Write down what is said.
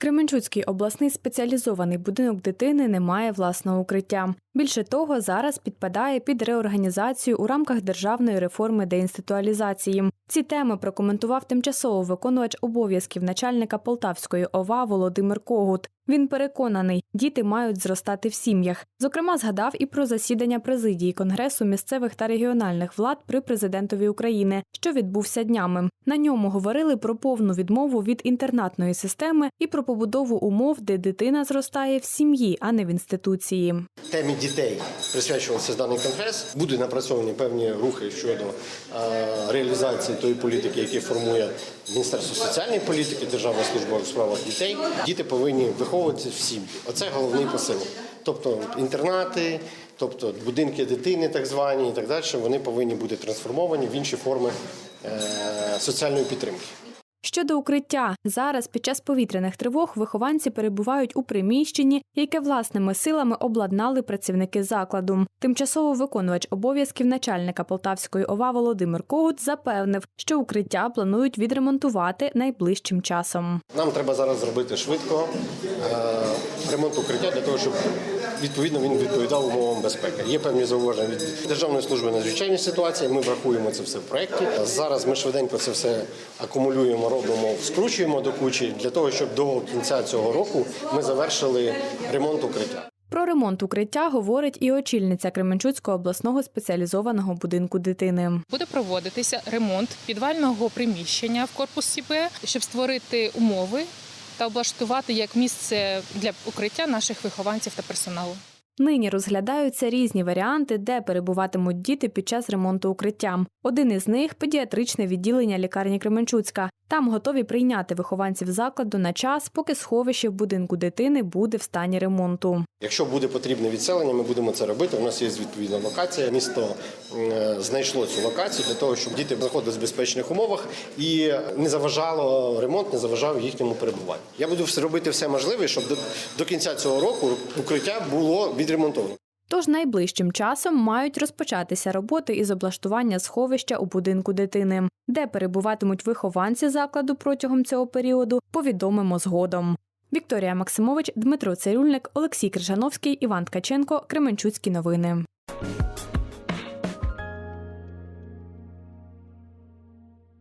Кременчуцький обласний спеціалізований будинок дитини не має власного укриття. Більше того, зараз підпадає під реорганізацію у рамках державної реформи деінституалізації. Ці теми прокоментував тимчасово виконувач обов'язків начальника Полтавської ОВА Володимир Когут. Він переконаний, діти мають зростати в сім'ях. Зокрема, згадав і про засідання президії Конгресу місцевих та регіональних влад при президентові України, що відбувся днями. На ньому говорили про повну відмову від інтернатної системи і про побудову умов, де дитина зростає в сім'ї, а не в інституції. темі дітей присвячувався даний конгрес. Будуть напрацьовані певні рухи щодо е, реалізації тої політики, які формує Міністерство соціальної політики, Державна служба у справах дітей. Діти повинні виховуватися в сім'ї. Оце головний посил. Тобто інтернати, тобто будинки дитини, так звані, і так далі, вони повинні бути трансформовані в інші форми е, соціальної підтримки. Щодо укриття, зараз під час повітряних тривог вихованці перебувають у приміщенні, яке власними силами обладнали працівники закладу. Тимчасово виконувач обов'язків начальника Полтавської ОВА Володимир Когут запевнив, що укриття планують відремонтувати найближчим часом. Нам треба зараз зробити швидко е, ремонт укриття для того, щоб відповідно він відповідав умовам безпеки. Є певні зауваження від Державної служби надзвичайної ситуації. Ми врахуємо це все в проєкті. Зараз ми швиденько це все акумулюємо, робимо, скручуємо до кучі для того, щоб до кінця цього року ми завершили ремонт укриття. Про ремонт укриття говорить і очільниця Кременчуцького обласного спеціалізованого будинку дитини. Буде проводитися ремонт підвального приміщення в корпусі Б, щоб створити умови та облаштувати як місце для укриття наших вихованців та персоналу. Нині розглядаються різні варіанти, де перебуватимуть діти під час ремонту укриття. Один із них педіатричне відділення лікарні Кременчуцька. Там готові прийняти вихованців закладу на час, поки сховище в будинку дитини буде в стані ремонту. Якщо буде потрібне відселення, ми будемо це робити. У нас є відповідна локація. Місто е, знайшло цю локацію для того, щоб діти знаходились в безпечних умовах і не заважало ремонт, не заважав їхньому перебуванню. Я буду робити все можливе, щоб до, кінця цього року укриття було відремонтовано. Тож найближчим часом мають розпочатися роботи із облаштування сховища у будинку дитини, де перебуватимуть вихованці закладу протягом цього періоду. Повідомимо згодом. Вікторія Максимович, Дмитро Цирюльник, Олексій Крижановський, Іван Ткаченко, Кременчуцькі новини.